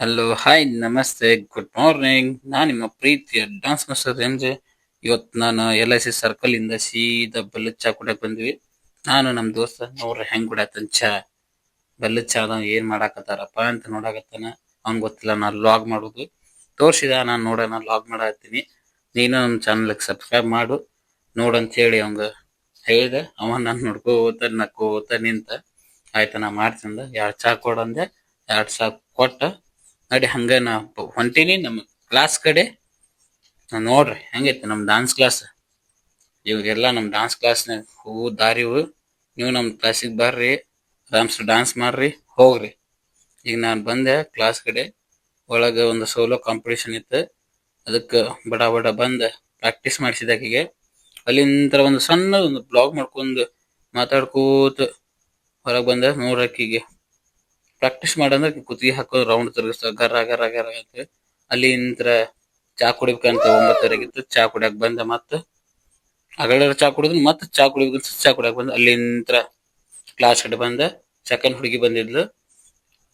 Hello hi ನಮಸ್ತೆ good morning ನಾನು ನಿಮ್ಮ ಪ್ರೀತಿಯ ಡಾನ್ಸ್ ಮಾಸ್ಟರ್ ಎಂ ಜೆ ಇವತ್ತು ನಾನು ಎಲ್ ಐ ಸಿ ಸರ್ಕಲ್ ಇಂದ ಸೀದಾ ಬೆಲ್ಲದ ಚಾ ಕುಡಿಯಕ್ ಬಂದ್ವಿ. ನಾನು ನಮ್ಮ ದೋಸ್ತ ಅವ್ರ ಹೆಂಗ್ ಕುಡಿಯತ್ತನ್ ಚಾ. ಬೆಲ್ಲದ ಚಾದ ಏನ್ ಮಾಡಾಕತ್ತಾರಪ್ಪ ಅಂತ ನೋಡಾಕತ್ತಾನ. ಅವ್ನ್ ಗೊತ್ತಿಲ್ಲ ನಾನು ಲಾಗ್ ಮಾಡೋದು. ತೋರ್ಸಿದ, ನಾನು ನೋಡೋಣ ಲಾಗ್ ಮಾಡತ್ತೀನಿ. ನೀನು ನಮ್ಮ ಚಾನಲ್ಗೆ ಸಬ್ಸ್ಕ್ರೈಬ್ ಮಾಡು. ನೋಡಂತ ಹೇಳಿ ಅವಂಗ ಹೇಳಿದೆ, ಅವ ನಾನು ನೋಡ್ಕೋತ ನಕ್ಕೋತ ನಿಂತ. ಆಯ್ತ, ನಾ ಮಾಡ್ತಿಂದ ಎರಡ್ ಚಾ ಕೊಡಂದೆ. ಎರಡ್ ಚಾ ಕೊಟ್ಟ. ನಡಿ, ಹಂಗ ನಾ ಹೊಂಟೀನಿ. ನಮ್ಮ ಕ್ಲಾಸ್ ಕಡೆ ನೋಡ್ರಿ, ಹೆಂಗೈತಿ ನಮ್ ಡಾನ್ಸ್ ಕ್ಲಾಸ್ ಇವಾಗೆಲ್ಲ ನಮ್ ಡಾನ್ಸ್ ಕ್ಲಾಸ್ನಾಗ ಹೂವು ದಾರಿವು ನೀವು ನಮ್ ಕ್ಲಾಸಿಗೆ ಬರ್ರಿ, ಆರಾಮ್ಸ್ ಡಾನ್ಸ್ ಮಾಡ್ರಿ, ಹೋಗ್ರಿ. ಈಗ ನಾನು ಬಂದೆ ಕ್ಲಾಸ್ ಕಡೆ. ಒಳಗೆ ಒಂದು ಸೋಲೋ ಕಾಂಪಿಟೇಷನ್ ಇತ್ತು. ಅದಕ್ಕೆ ಬಡ ಬಡ ಬಂದ ಪ್ರಾಕ್ಟೀಸ್ ಮಾಡಿಸಿದ ಆಕಿಗೆ. ಅಲ್ಲಿಂದ ಒಂದು ಸಣ್ಣ ಒಂದು ಬ್ಲಾಗ್ ಮಾಡ್ಕೊಂಡು ಮಾತಾಡ್ಕೋತ ಹೊರಗೆ ಬಂದೆ ನೋಡ್ರಕ್ಕಿಗೆ ಪ್ರಾಕ್ಟೀಸ್ ಮಾಡಂದ್ರ ಕುತ್ತಿಗೆ ಹಾಕೋ ರೌಂಡ್ ತಿರುಗಿಸ್ತಾವ ಗರ ಗರ ಗರ ಅಂತ ಅಲ್ಲಿ ನಿಂತ್ರ ಚಾ ಕುಡಿಬೇಕಂತ ಒಂಬತ್ತುವರೆಗಿತ್ತು. ಚಾ ಕುಡಿಯಕ್ ಬಂದ ಮತ್ತ. ಅಗಳ ಚಾ ಕುಡಿದ್ರು, ಮತ್ತ ಚಾ ಕುಡಿಬೇಕಂತ ಚಾ ಕುಡಿಯಕ್ ಬಂದ. ಅಲ್ಲಿ ನಿಂತ್ರ ಕ್ಲಾಸ್ ಕಡೆ ಬಂದ. ಸೆಕೆಂಡ್ ಹುಡುಗಿ ಬಂದಿದ್ಲು.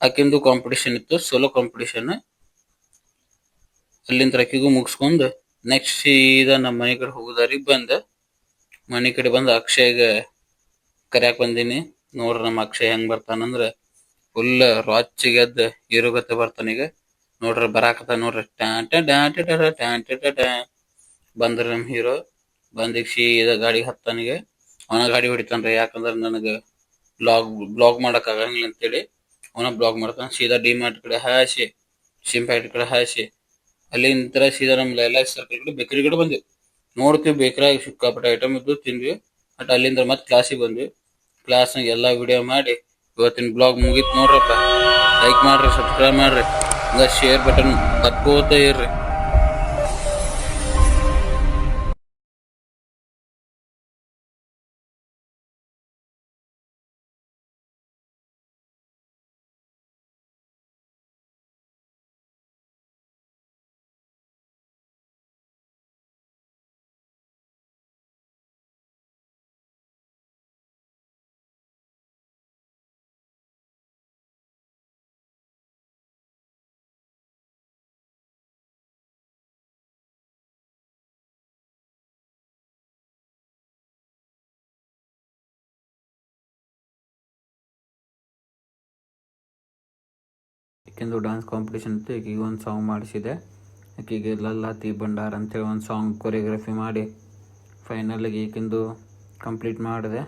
ಆಕಿಂದು ಕಾಂಪಿಟೇಷನ್ ಇತ್ತು ಸೋಲೋ ಕಾಂಪಿಟೇಷನ್ ಅಲ್ಲಿಂದ ಆಕಿಗೂ ಮುಗಿಸ್ಕೊಂಡು ನೆಕ್ಸ್ಟ್ ಸೀದಾ ನಮ್ಮ ಮನೆ ಕಡೆ ಹೋಗೋದಾರಿಗೆ ಬಂದ. ಮನೆ ಕಡೆ ಬಂದು ಅಕ್ಷಯ್ಗೆ ಕರ್ಯಾಕ್ ಬಂದೀನಿ. ನೋಡ್ರಿ ನಮ್ಮ ಅಕ್ಷಯ್ ಹೆಂಗ್ ಬರ್ತಾನಂದ್ರ ಫುಲ್ ರೊಚ್ಚಿಗೆದ್ದ್ ಹೀರೋಗತೆ ಬರ್ತಾನ ಈಗ. ನೋಡ್ರಿ ಬರಾಕತ ನೋಡ್ರಿ. ಟ್ಯಾಂಟ ಡ್ಯಾಂಟ ಟ್ಯಾನ್ ಟ್ಯಾಂಟ ಟ್ಯಾನ್ ಬಂದ್ರ ನಮ್ ಹೀರೋ. ಬಂದ್ ಸೀದ ಸೀದಾ ಗಾಡಿಗೆ ಅವನ ಗಾಡಿ ಹೊಡಿತಾನ್ರಿ. ಯಾಕಂದ್ರ ನನಗ ಬ್ಲಾಗ್ ಬ್ಲಾಗ್ ಮಾಡಕ್ ಆಗಂಗಿಲ್ಲ ಅಂತೇಳಿ ಅವನ ಬ್ಲಾಗ್ ಮಾಡ್ತಾನ. ಸೀದಾ ಡಿ ಮಾರ್ಟ್ ಕಡೆ ಹಾಸಿ ಸಿಮ್ ಪ್ಯಾಕ್ಟ್ ಕಡೆ ಹಾಸಿ ಅಲ್ಲಿಂದ ಸೀದಾ ನಮ್ ಲೈಲಾಕ್ ಸರ್ಕಲ್ ಕಡೆ ಬೇಕರಿ ಕಡೆ ಬಂದ್ವಿ. ನೋಡ್ತೀವಿ ಬೇಕರಾಗಿ ಸಿಕ್ಕಾಪಟ್ಟೆ ಐಟಮ್ ಇದ್ದು ತಿಂದ್ವಿ. ಬಟ್ ಅಲ್ಲಿಂದ ಮತ್ತೆ ಕ್ಲಾಸಿಗೆ ಬಂದ್ವಿ. ಕ್ಲಾಸ್ನಾಗ ಎಲ್ಲ ವಿಡಿಯೋ ಮಾಡಿ ಇವತ್ತಿನ ಬ್ಲಾಗ್ ಮುಗೀತು ನೋಡ್ರಪ್ಪ. ಲೈಕ್ ಮಾಡ್ರಿ ಸಬ್ಸ್ಕ್ರೈಬ್ ಮಾಡ್ರಿ. ಹಂಗ ಶೇರ್ ಬಟನ್ ತಕ್ಕೋತ ಇರ್ರಿ. ಆಕಿಂದು ಡಾನ್ಸ್ ಕಾಂಪಿಟೇಷನ್ ಇತ್ತು. ಈಕೆಗೆ ಒಂದು ಸಾಂಗ್ ಮಾಡಿಸಿದೆ. ಆಕೆಗೆ ಲಲ್ಲಾತಿ ಭಂಡಾರ್ ಅಂತೇಳಿ ಒಂದು ಸಾಂಗ್ ಕೊರಿಯೋಗ್ರಫಿ ಮಾಡಿ ಫೈನಲ್ಗೆ ಈಕೆಂದು ಕಂಪ್ಲೀಟ್ ಮಾಡಿದೆ.